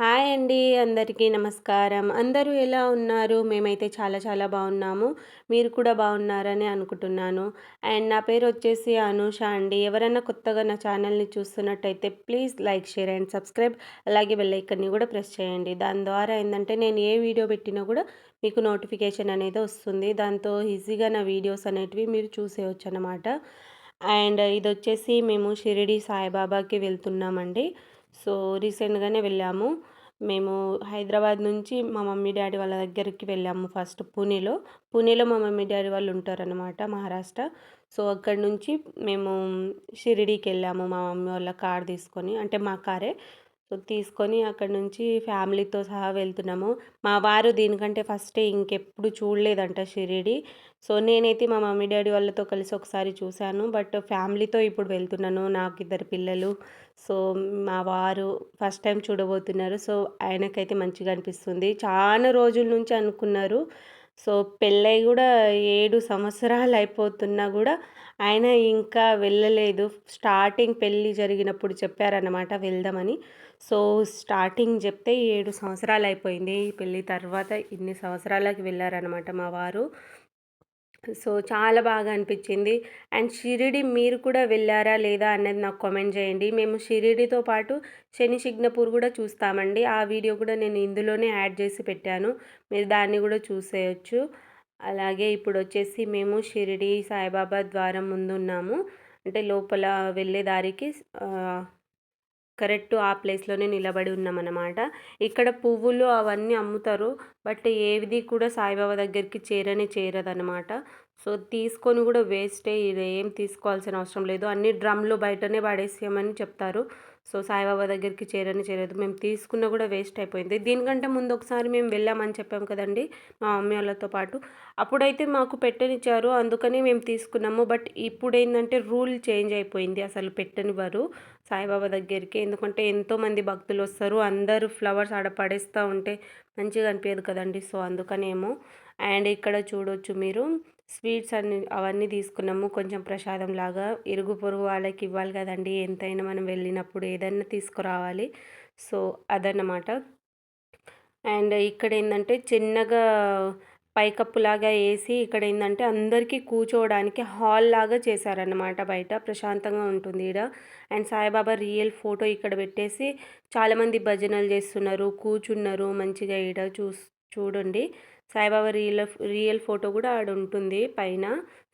Hi అండి అందరికీ నమస్కారం. అందరూ ఎలా ఉన్నారు? మేమైతే చాలా చాలా బాగున్నాము. మీరు కూడా బాగున్నారని అనుకుంటున్నాను. అండ్ నా పేరు వచ్చేసి అనూష అండి. ఎవరైనా కొత్తగా నా ఛానల్ని చూస్తున్నట్టయితే please like share and subscribe. అలాగే బెల్లైకన్ని కూడా ప్రెస్ చేయండి. దాని ద్వారా ఏంటంటే నేను ఏ వీడియో పెట్టినా కూడా మీకు నోటిఫికేషన్ అనేది వస్తుంది. దాంతో ఈజీగా నా వీడియోస్ అనేటివి మీరు చూసేయచ్చు అనమాట అండ్ ఇది వచ్చేసి మేము షిరిడి సాయిబాబాకి వెళ్తున్నామండి. సో రీసెంట్గానే వెళ్ళాము. మేము హైదరాబాద్ నుంచి మా మమ్మీ డాడీ వాళ్ళ దగ్గరికి వెళ్ళాము ఫస్ట్ పూణేలో. పూణేలో మా మమ్మీ డాడీ వాళ్ళు ఉంటారనమాట మహారాష్ట్ర. సో అక్కడి నుంచి మేము షిరిడీకి వెళ్ళాము మా మమ్మీ వాళ్ళ కార్ తీసుకొని. అంటే మా కారే. తీసుకొని అక్కడ నుంచి ఫ్యామిలీతో సహా వెళ్తున్నాము. మా వారు దీనికంటే ఫస్టే ఇంకెప్పుడు చూడలేదంట షిరిడి. సో నేనైతే మా మమ్మీ డాడీ వాళ్ళతో కలిసి ఒకసారి చూశాను. బట్ ఫ్యామిలీతో ఇప్పుడు వెళ్తున్నాను. నాకు ఇద్దరు పిల్లలు. సో మా వారు ఫస్ట్ టైం చూడబోతున్నారు. సో ఆయనకైతే మంచిగా అనిపిస్తుంది. చాలా రోజుల నుంచి అనుకున్నారు. సో పెళ్ళై కూడా ఏడు సంవత్సరాలు అయిపోతున్నా కూడా ఆయన ఇంకా వెళ్ళలేదు. స్టార్టింగ్ పెళ్ళి జరిగినప్పుడు చెప్పారన్నమాట వెళ్దామని. సో స్టార్టింగ్ చెప్తే ఏడు సంవత్సరాలు అయిపోయింది. పెళ్ళి తర్వాత ఇన్ని సంవత్సరాలకి వెళ్ళారనమాట మా వారు. సో చాలా బాగా అనిపించింది. అండ్ షిరిడి మీరు కూడా వెళ్ళారా లేదా అన్నది నాకు కామెంట్ చేయండి. మేము షిరిడితో పాటు శని సిగ్నపూర్ కూడా చూస్తామండి. ఆ వీడియో కూడా నేను ఇందులోనే యాడ్ చేసి పెట్టాను. మీరు దాన్ని కూడా చూసేయచ్చు. అలాగే ఇప్పుడు వచ్చేసి మేము షిరిడి సాయిబాబా ద్వారం ముందు ఉన్నాము. అంటే లోపల వెళ్ళే దారికి కరెక్ట్ ఆ ప్లేస్లోనే నిలబడి ఉన్నామన్నమాట. ఇక్కడ పువ్వులు అవన్నీ అమ్ముతారు. బట్ ఏది కూడా సాయిబాబా దగ్గరికి చేరనే చేరదనమాట సో తీసుకొని కూడా వేస్టే ఇది ఏం తీసుకోవాల్సిన అవసరం లేదు. అన్ని డ్రమ్లు బయటనే పడేసేయమని చెప్తారు. సో సాయిబాబా దగ్గరికి చేరని చేరదు. మేము తీసుకున్న కూడా వేస్ట్ అయిపోయింది. దీనికంటే ముందు ఒకసారి మేము వెళ్ళామని చెప్పాం కదండి మా మమ్మీ వాళ్ళతో పాటు. అప్పుడైతే మాకు పెట్టనిచ్చారు. అందుకని మేము తీసుకున్నాము. బట్ ఇప్పుడు ఏంటంటే రూల్ చేంజ్ అయిపోయింది అసలు పెట్టనివ్వరు సాయిబాబా దగ్గరికి. ఎందుకంటే ఎంతోమంది భక్తులు వస్తారు. అందరూ ఫ్లవర్స్ ఆడ పడేస్తూ ఉంటే మంచిగా అనిపించదు కదండి. సో అందుకనేమో. అండ్ ఇక్కడ చూడొచ్చు మీరు. స్వీట్స్ అన్ని అవన్నీ తీసుకున్నాము. కొంచెం ప్రసాదం లాగా. ఇరుగు పొరుగు వాళ్ళకి ఇవ్వాలి కదండి. ఎంతైనా మనం వెళ్ళినప్పుడు ఏదైనా తీసుకురావాలి. సో అదన్నమాట. అండ్ ఇక్కడ ఏంటంటే చిన్నగా పైకప్పులాగా వేసి ఇక్కడ ఏంటంటే అందరికీ కూర్చోవడానికి హాల్ లాగా చేశారన్నమాట బయట. ప్రశాంతంగా ఉంటుంది ఇక్కడ అండ్ సాయిబాబా రియల్ ఫోటో ఇక్కడ పెట్టేసి చాలామంది భజనలు చేస్తున్నారు. కూర్చున్నారు మంచిగా ఇక్కడ చూ చూడండి. సాయిబాబా రియల్ రియల్ ఫోటో కూడా ఆడ ఉంటుంది పైన.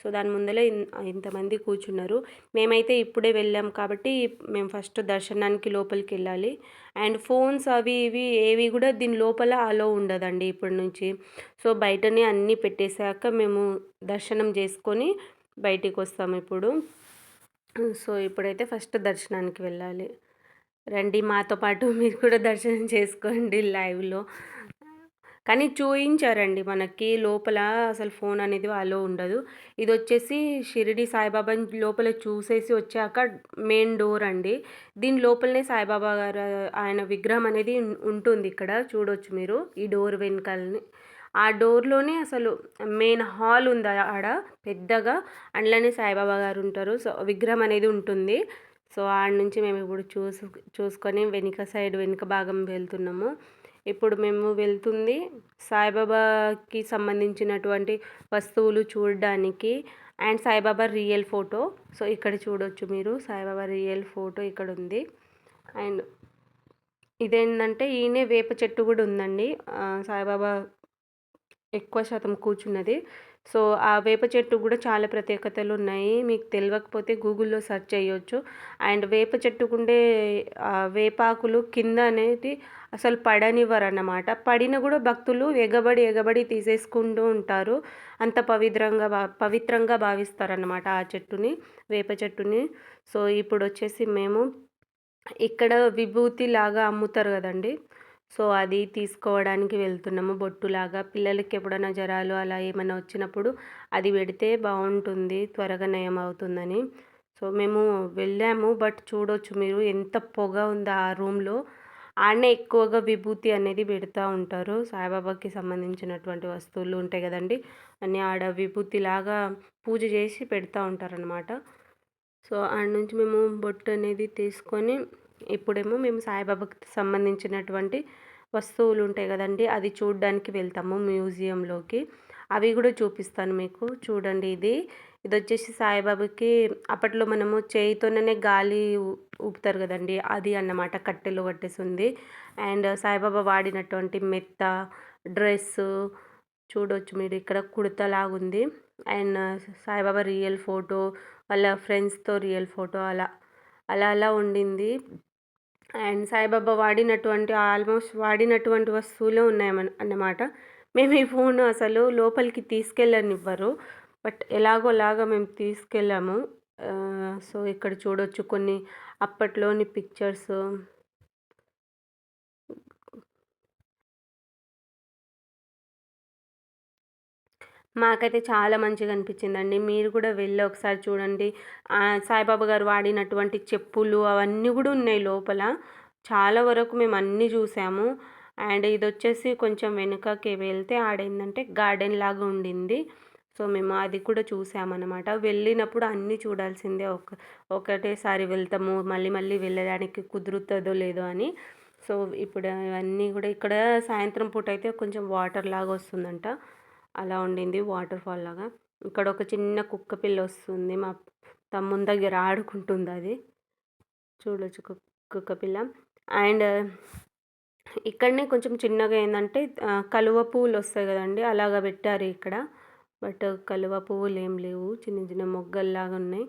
సో దాని ముందలే ఇంతమంది కూర్చున్నారు. మేమైతే ఇప్పుడే వెళ్ళాం కాబట్టి మేము ఫస్ట్ దర్శనానికి లోపలికి వెళ్ళాలి. అండ్ ఫోన్స్ అవి ఇవి ఏవి కూడా దీని లోపల అలో ఉండదండి ఇప్పటి నుంచి. సో బయటనే అన్నీ పెట్టేశాక మేము దర్శనం చేసుకొని బయటికి వస్తాము ఇప్పుడు. సో ఇప్పుడైతే ఫస్ట్ దర్శనానికి వెళ్ళాలి. రండి మాతో పాటు మీరు కూడా దర్శనం చేసుకోండి లైవ్లో. కానీ చూయించారండి మనకి లోపల అసలు ఫోన్ అనేది అలో ఉండదు. ఇది వచ్చేసి షిరిడి సాయిబాబా లోపల చూసేసి వచ్చాక మెయిన్ డోర్ అండి. దీని లోపలనే సాయిబాబా గారు ఆయన విగ్రహం అనేది ఉంటుంది ఇక్కడ చూడొచ్చు మీరు ఈ డోర్ వెనకాలని. ఆ డోర్లోనే అసలు మెయిన్ హాల్ ఉంది ఆడ పెద్దగా. అందులోనే సాయిబాబా గారు ఉంటారు. సో విగ్రహం అనేది ఉంటుంది. సో ఆడ నుంచి మేము ఇప్పుడు చూసు చూసుకొని వెనుక సైడ్ వెనుక భాగం వెళ్తున్నాము. ఇప్పుడు మేము వెళ్తుంది సాయిబాబాకి సంబంధించినటువంటి వస్తువులు చూడడానికి. And Saibaba real photo. So ఇక్కడ చూడొచ్చు మీరు. సాయిబాబా రియల్ ఫోటో ఇక్కడ ఉంది అండ్ ఇదేంటంటే ఈయనే వేప చెట్టు కూడా ఉందండి. సాయిబాబా ఎక్కువ శాతం కూర్చున్నది. సో ఆ వేప చెట్టు కూడా చాలా ప్రత్యేకతలు ఉన్నాయి. మీకు తెలియకపోతే గూగుల్లో సెర్చ్ చేయొచ్చు. అండ్ వేప చెట్టుకుండే వేపాకులు కింద అనేది అసలు పడనివ్వరు అన్నమాట పడిన కూడా భక్తులు ఎగబడి ఎగబడి తీసేసుకుంటూ ఉంటారు. అంత పవిత్రంగా పవిత్రంగా భావిస్తారన్నమాట ఆ చెట్టుని వేప చెట్టుని. సో ఇప్పుడు వచ్చేసి మేము ఇక్కడ విభూతి లాగా అమ్ముతారు కదండి. సో అది తీసుకోవడానికి వెళ్తున్నాము. బొట్టులాగా పిల్లలకి ఎప్పుడైనా జ్వరాలు అలా ఏమైనా వచ్చినప్పుడు అది పెడితే బాగుంటుంది త్వరగా నయం అవుతుందని. సో మేము వెళ్ళాము. బట్ చూడొచ్చు మీరు ఎంత పొగ ఉందో ఆ రూమ్లో. ఆడనే ఎక్కువగా విభూతి అనేది పెడతా ఉంటారు. సాయిబాబాకి సంబంధించినటువంటి వస్తువులు ఉంటాయి కదండి. అని ఆడ విభూతిలాగా పూజ చేసి పెడతా ఉంటారనమాట సో ఆడ నుంచి మేము బొట్టు అనేది తీసుకొని ఇప్పుడేమో మేము సాయిబాబాకి సంబంధించినటువంటి వస్తువులు ఉంటాయి కదండి అది చూడడానికి వెళ్తాము మ్యూజియంలోకి. అవి కూడా చూపిస్తాను మీకు. చూడండి ఇది. ఇది వచ్చేసి సాయిబాబాకి అప్పట్లో మనము చేయితోనే గాలి ఊపుతారు కదండి అది అన్నమాట కట్టెలు కట్టేసి ఉంది అండ్ సాయిబాబా వాడినటువంటి మెత్త డ్రెస్సు చూడవచ్చు మీరు ఇక్కడ కుడతలాగుంది. అండ్ సాయిబాబా రియల్ ఫోటో వాళ్ళ ఫ్రెండ్స్తో రియల్ ఫోటో అలా అలా అలా ఉండింది. అండ్ సాయిబాబా వాడినటువంటి ఆల్మోస్ట్ వాడినటువంటి వస్తువులే ఉన్నాయి అన్నమాట. మేము ఈ ఫోన్ అసలు లోపలికి తీసుకెళ్ళనివ్వరు. బట్ ఎలాగోలాగా మేము తీసుకెళ్ళాము. సో ఇక్కడ చూడొచ్చు కొన్ని అప్పట్లోని పిక్చర్స్. మాకైతే చాలా మంచిగా అనిపించిందండి. మీరు కూడా వెళ్ళి ఒకసారి చూడండి. సాయిబాబా గారు వాడినటువంటి చెప్పులు అవన్నీ కూడా ఉన్నాయి లోపల. చాలా వరకు మేము అన్నీ చూసాము. అండ్ ఇది వచ్చేసి కొంచెం వెనుకకి వెళ్తే ఆడేందంటే గార్డెన్ లాగా ఉండింది. సో మేము అది కూడా చూసామన్నమాట. వెళ్ళినప్పుడు అన్నీ చూడాల్సిందే. ఒక ఒకటేసారి వెళ్తాము. మళ్ళీ మళ్ళీ వెళ్ళడానికి కుదురుతుందో లేదో అని. సో ఇప్పుడు అవన్నీ కూడా ఇక్కడ సాయంత్రం పూట అయితే కొంచెం వాటర్ లాగా వస్తుందంట. అలా ఉండింది వాటర్ ఫాల్ లాగా. ఇక్కడ ఒక చిన్న కుక్క పిల్ల వస్తుంది. మా తమ్ముని దగ్గర ఆడుకుంటుంది అది. చూడొచ్చు కుక్క పిల్ల. అండ్ ఇక్కడనే కొంచెం చిన్నగా ఏంటంటే కలువ పువ్వులు వస్తాయి కదండి అలాగా పెట్టారు ఇక్కడ. బట్ కలువ పువ్వులు ఏం లేవు. చిన్న చిన్న మొగ్గల్లాగా ఉన్నాయి.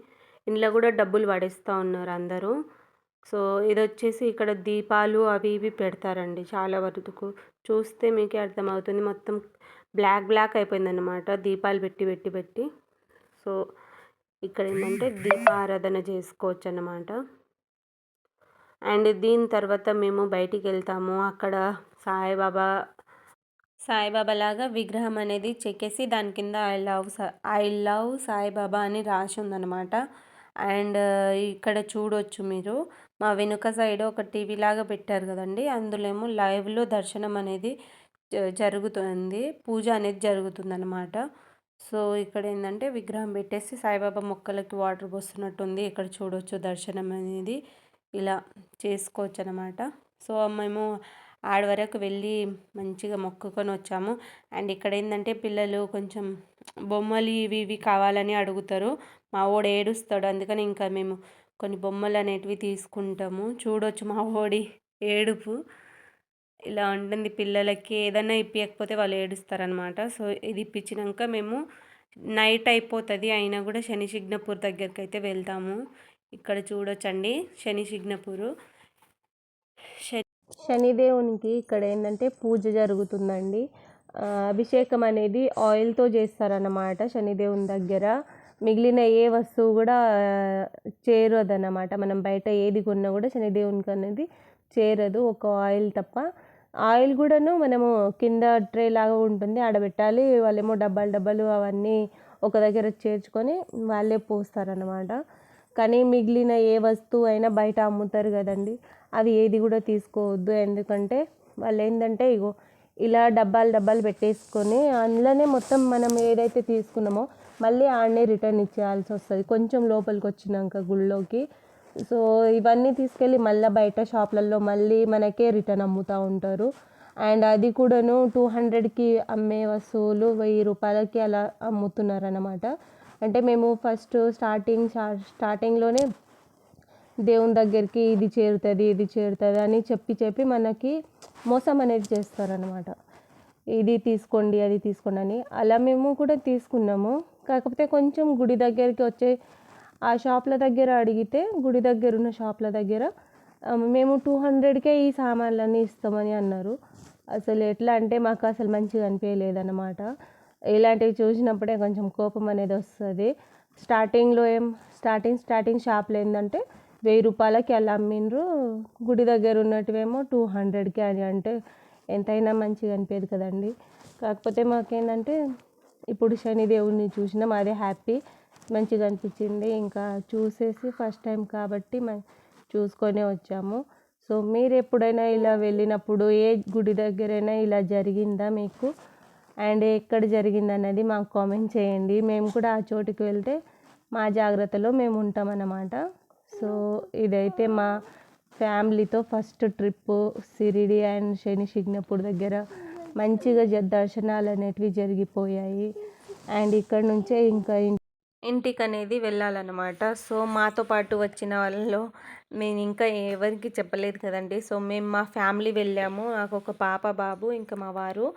ఇంట్లో కూడా డబ్బులు పడేస్తూ ఉన్నారు అందరూ. సో ఇది వచ్చేసి ఇక్కడ దీపాలు అవి ఇవి పెడతారండి చాలా వరకు. చూస్తే మీకే అర్థమవుతుంది. మొత్తం బ్లాక్ బ్లాక్ అయిపోయిందన్నమాట. దీపాలు పెట్టి పెట్టి పెట్టి. సో ఇక్కడ ఏంటంటే దీపారాధన చేసుకోవచ్చు అన్నమాట అండ్ దీని తర్వాత మేము బయటికి వెళ్తాము అక్కడ సాయిబాబా సాయిబాబా లాగా విగ్రహం అనేది చెక్కేసి దాని కింద I love I love Saibaba అని రాసి ఉందన్నమాట. అండ్ ఇక్కడ చూడొచ్చు మీరు. మా వెనుక సైడ్ ఒక టీవీ లాగా పెట్టారు కదండి. అందులో ఏమో లైవ్లో దర్శనం అనేది జరుగుతుంది. పూజ అనేది జరుగుతుందన్నమాట. సో ఇక్కడ ఏంటంటే విగ్రహం పెట్టేసి సాయిబాబా మొక్కలకి వాటర్ పోస్తున్నట్టుంది. ఇక్కడ చూడవచ్చు దర్శనం అనేది ఇలా చేసుకోవచ్చు అనమాట సో మేము ఆడ వరకు వెళ్ళి మంచిగా మొక్కుకొని వచ్చాము. అండ్ ఇక్కడ ఏంటంటే పిల్లలు కొంచెం బొమ్మలు ఇవి ఇవి కావాలని అడుగుతారు. మా ఓడి ఏడుస్తాడు. అందుకని ఇంకా మేము కొన్ని బొమ్మలు అనేటివి తీసుకుంటాము. చూడవచ్చు మా ఓడి ఏడుపు. ఇలా ఉంటుంది. పిల్లలకి ఏదైనా ఇప్పించకపోతే వాళ్ళు ఏడుస్తారనమాట. సో ఇది ఇప్పించినాక మేము నైట్ అయిపోతుంది. అయినా కూడా శని సిగ్నపూర్ దగ్గరికి అయితే వెళ్తాము. ఇక్కడ చూడొచ్చండి. శని సిగ్నపూరు శనిదేవునికి ఇక్కడ ఏంటంటే పూజ జరుగుతుందండి. అభిషేకం అనేది ఆయిల్తో చేస్తారన్నమాట శనిదేవుని దగ్గర. మిగిలిన ఏ వస్తువు కూడా చేరదన్నమాట. మనం బయట ఏది కొన్నా కూడా శనిదేవునికి అనేది చేరదు. ఒక ఆయిల్ తప్ప. ఆయిల్ కూడాను మనము కింద ట్రే లాగా ఉంటుంది ఆడబెట్టాలి. వాళ్ళేమో డబ్బాలు డబ్బాలు అవన్నీ ఒక దగ్గర చేర్చుకొని వాళ్ళే పోస్తారనమాట కానీ మిగిలిన ఏ వస్తువు అయినా బయట అమ్ముతారు కదండి. అవి ఏది కూడా తీసుకోవద్దు. ఎందుకంటే వాళ్ళు ఏంటంటే ఇగో ఇలా డబ్బాలు డబ్బాలు పెట్టేసుకొని అందులోనే మొత్తం మనం ఏదైతే తీసుకున్నామో మళ్ళీ ఆడనే రిటర్న్ ఇచ్చేయాల్సి వస్తుంది. కొంచెం లోపలికి వచ్చినాక గుళ్ళోకి సో ఇవన్నీ తీసుకెళ్ళి మళ్ళీ బయట షాప్లలో మళ్ళీ మనకే రిటర్న్ అమ్ముతూ ఉంటారు. అండ్ అది కూడాను టూ హండ్రెడ్కి అమ్మే వస్తువులు వెయ్యి రూపాయలకి అలా అమ్ముతున్నారన్నమాట. అంటే మేము ఫస్ట్ స్టార్టింగ్ స్టార్టింగ్లోనే దేవుని దగ్గరికి ఇది చేరుతుంది ఇది చేరుతుంది అని చెప్పి చెప్పి మనకి మోసం అనేది చేస్తారనమాట ఇది తీసుకోండి అది తీసుకోండి అని. అలా మేము కూడా తీసుకున్నాము. కాకపోతే కొంచెం గుడి దగ్గరికి వచ్చే ఆ షాప్ల దగ్గర అడిగితే గుడి దగ్గర ఉన్న షాప్ల దగ్గర మేము టూ హండ్రెడ్కే ఈ సామాన్లన్నీ ఇస్తామని అన్నారు. అసలు ఎట్లా అంటే మాకు అసలు మంచిగా అనిపించలేదన్నమాట ఇలాంటివి చూసినప్పుడే కొంచెం కోపం అనేది వస్తుంది. స్టార్టింగ్లో ఏం స్టార్టింగ్ స్టార్టింగ్ షాప్లో ఏంటంటే వెయ్యి రూపాయలకి అలా అమ్మిండ్రు. గుడి దగ్గర ఉన్నట్టువేమో టూ హండ్రెడ్కి అని అంటే ఎంతైనా మంచిగా అనిపేది కదండి. కాకపోతే మాకేంటంటే ఇప్పుడు శనిదేవుడిని చూసినాం అదే హ్యాపీ. మంచిగా అనిపించింది. ఇంకా చూసేసి ఫస్ట్ టైం కాబట్టి చూసుకొని వచ్చాము. సో మీరు ఎప్పుడైనా ఇలా వెళ్ళినప్పుడు ఏ గుడి దగ్గరైనా ఇలా జరిగిందా మీకు? అండ్ ఎక్కడ జరిగిందన్నది మాకు కామెంట్ చేయండి. మేము కూడా ఆ చోటుకి వెళ్తే మా జాగ్రత్తలో మేము ఉంటామన్నమాట. సో ఇదైతే మా ఫ్యామిలీతో first trip Shirdi and Shani Shingnapur దగ్గర మంచిగా జ దర్శనాలు అనేటివి జరిగిపోయాయి. అండ్ ఇక్కడ నుంచే ఇంకా ఇంటికి అనేది వెళ్ళాలన్నమాట. సో మాతో పాటు వచ్చిన వాళ్ళలో నేను ఇంకా ఎవరికి చెప్పలేదు కదండి. సో మేము మా ఫ్యామిలీ వెళ్ళాము. నాకు ఒక పాప బాబు ఇంకా మా వారు.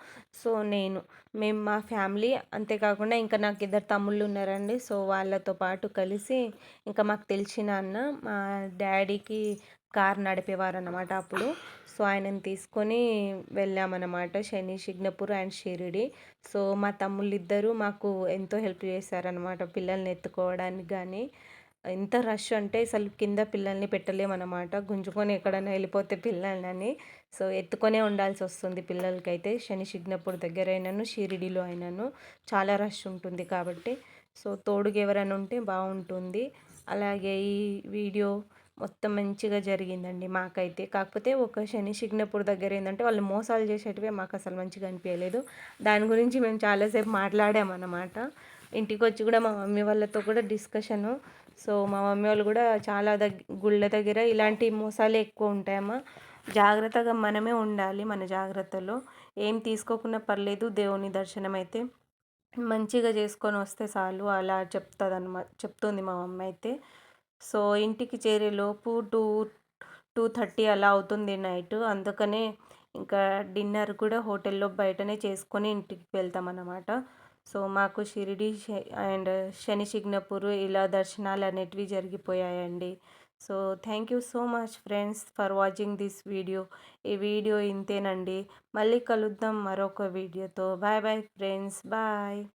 సో నేను మేము మా ఫ్యామిలీ అంతేకాకుండా ఇంకా నాకు ఇద్దరు తమ్ముళ్ళు ఉన్నారండి. సో వాళ్ళతో పాటు కలిసి ఇంకా మాకు తెలిసిన అన్న మా డాడీకి కార్ నడిపేవారు అనమాట అప్పుడు. సో ఆయనని తీసుకొని వెళ్ళామన్నమాట శని శిగ్నపూర్ అండ్ షిరిడి. సో మా తమ్ముళ్ళు ఇద్దరు మాకు ఎంతో హెల్ప్ చేశారనమాట పిల్లల్ని ఎత్తుకోవడానికి కానీ ఎంత రష్ అంటే అసలు కింద పిల్లల్ని పెట్టలేమన్నమాట. గుంజుకొని ఎక్కడైనా వెళ్ళిపోతే పిల్లలని సో ఎత్తుకొనే ఉండాల్సి వస్తుంది పిల్లలకైతే శని శిగ్నపూర్ దగ్గర అయినాను షిరిడిలో అయినాను. చాలా రష్ ఉంటుంది కాబట్టి. సో తోడుగా ఎవరైనా ఉంటే బాగుంటుంది. అలాగే ఈ వీడియో మొత్తం మంచిగా జరిగిందండి మాకైతే. కాకపోతే ఒక శని శిగ్నపూర్ దగ్గర ఏంటంటే వాళ్ళు మోసాలు చేసేటివే మాకు అసలు మంచిగా అనిపించలేదు దాని గురించి మేము చాలాసేపు మాట్లాడామన్నమాట. ఇంటికి వచ్చి కూడా మా మమ్మీ వాళ్ళతో కూడా డిస్కషను. సో మా మమ్మీ వాళ్ళు కూడా చాలా దగ్గ గుళ్ళ దగ్గర ఇలాంటి మోసాలే ఎక్కువ ఉంటాయమ్మా. జాగ్రత్తగా మనమే ఉండాలి మన జాగ్రత్తలో. ఏం తీసుకోకుండా పర్లేదు దేవుని దర్శనం అయితే మంచిగా చేసుకొని వస్తే చాలు అలా చెప్తుంది అన్నమా చెప్తుంది మా మమ్మీ అయితే. సో ఇంటికి చేరేలోపు టూ టూ థర్టీ అలా అవుతుంది నైట్. అందుకనే ఇంకా డిన్నర్ కూడా హోటల్లో బయటనే చేసుకొని ఇంటికి వెళ్తాం అన్నమాట సో మాకు షిరిడి శ- అండ్ శని సిగ్నపూర్ ఇలా దర్శనాలు అనేటివి జరిగిపోయాయండి. So thank you so much friends for watching this video. ఈ వీడియో ఇంతేనండి. మళ్ళీ కలుద్దాం మరొక వీడియోతో. Bye bye friends. బాయ్.